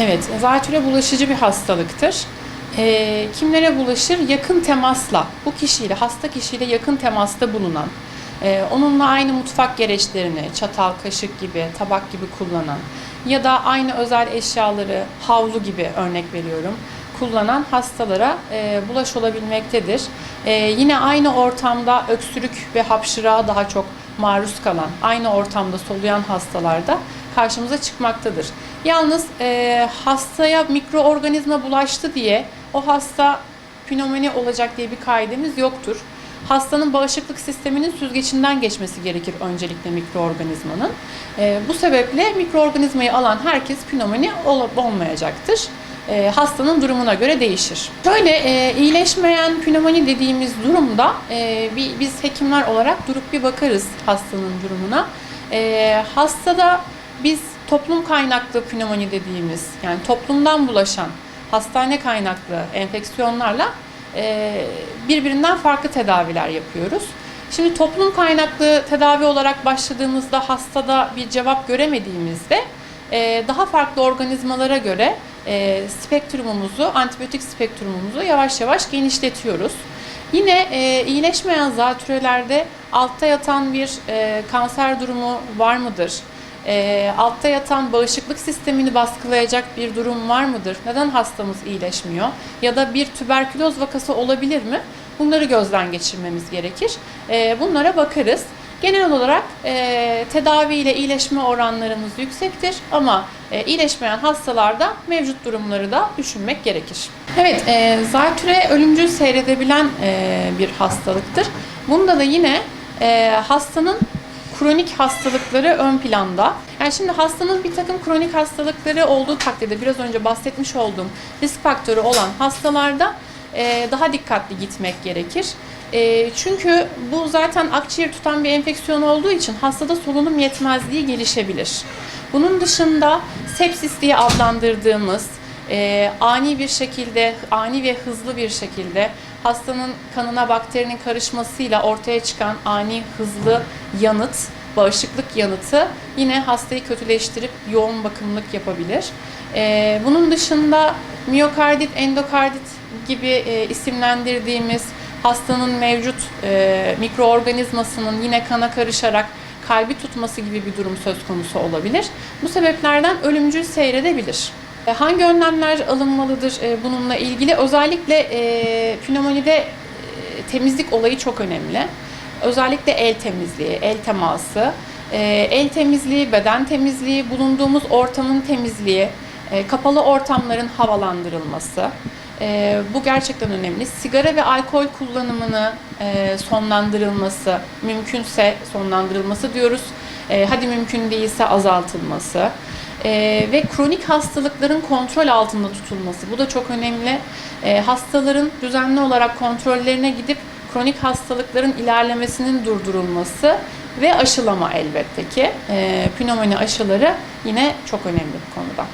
Evet, zatüre bulaşıcı bir hastalıktır. Ee, kimlere bulaşır? Yakın temasla, bu kişiyle, hasta kişiyle yakın temasta bulunan, e, onunla aynı mutfak gereçlerini, çatal, kaşık gibi, tabak gibi kullanan ya da aynı özel eşyaları, havlu gibi örnek veriyorum, kullanan hastalara e, bulaş olabilmektedir. E, yine aynı ortamda öksürük ve hapşırığa daha çok maruz kalan, aynı ortamda soluyan hastalarda karşımıza çıkmaktadır. Yalnız e, hastaya mikroorganizma bulaştı diye o hasta pnömoni olacak diye bir kaidemiz yoktur. Hastanın bağışıklık sisteminin süzgecinden geçmesi gerekir öncelikle mikroorganizmanın. E, bu sebeple mikroorganizmayı alan herkes pnömoni ol- olmayacaktır. E, hastanın durumuna göre değişir. Şöyle e, iyileşmeyen pnömoni dediğimiz durumda e, bir, biz hekimler olarak durup bir bakarız hastanın durumuna. E, hastada biz toplum kaynaklı pnömoni dediğimiz yani toplumdan bulaşan hastane kaynaklı enfeksiyonlarla e, birbirinden farklı tedaviler yapıyoruz. Şimdi toplum kaynaklı tedavi olarak başladığımızda hastada bir cevap göremediğimizde e, daha farklı organizmalara göre e, spektrumumuzu, antibiyotik spektrumumuzu yavaş yavaş genişletiyoruz. Yine e, iyileşmeyen zatürrelerde altta yatan bir e, kanser durumu var mıdır? E, altta yatan bağışıklık sistemini baskılayacak bir durum var mıdır? Neden hastamız iyileşmiyor? Ya da bir tüberküloz vakası olabilir mi? Bunları gözden geçirmemiz gerekir. E, bunlara bakarız. Genel olarak e, tedavi ile iyileşme oranlarımız yüksektir ama e, iyileşmeyen hastalarda mevcut durumları da düşünmek gerekir. Evet, e, zatüre ölümcül seyredebilen e, bir hastalıktır. Bunda da yine e, hastanın kronik hastalıkları ön planda. Yani şimdi hastanın bir takım kronik hastalıkları olduğu takdirde biraz önce bahsetmiş olduğum risk faktörü olan hastalarda e, daha dikkatli gitmek gerekir. E, çünkü bu zaten akciğer tutan bir enfeksiyon olduğu için hastada solunum yetmezliği gelişebilir. Bunun dışında sepsis diye adlandırdığımız e, ani bir şekilde, ani ve hızlı bir şekilde hastanın kanına bakterinin karışmasıyla ortaya çıkan ani hızlı yanıt, bağışıklık yanıtı yine hastayı kötüleştirip yoğun bakımlık yapabilir. E, bunun dışında miyokardit, endokardit gibi e, isimlendirdiğimiz hastanın mevcut e, mikroorganizmasının yine kana karışarak kalbi tutması gibi bir durum söz konusu olabilir. Bu sebeplerden ölümcül seyredebilir. E, Hangi önlemler alınmalıdır e, bununla ilgili? Özellikle e, pnömonide e, temizlik olayı çok önemli. Özellikle el temizliği, el teması, el temizliği, beden temizliği, bulunduğumuz ortamın temizliği, kapalı ortamların havalandırılması. Bu gerçekten önemli. Sigara ve alkol kullanımını sonlandırılması, mümkünse sonlandırılması diyoruz. Hadi mümkün değilse azaltılması. E, ve kronik hastalıkların kontrol altında tutulması. Bu da çok önemli. E, hastaların düzenli olarak kontrollerine gidip kronik hastalıkların ilerlemesinin durdurulması ve aşılama elbette ki. E, pnömoni aşıları yine çok önemli bu konuda.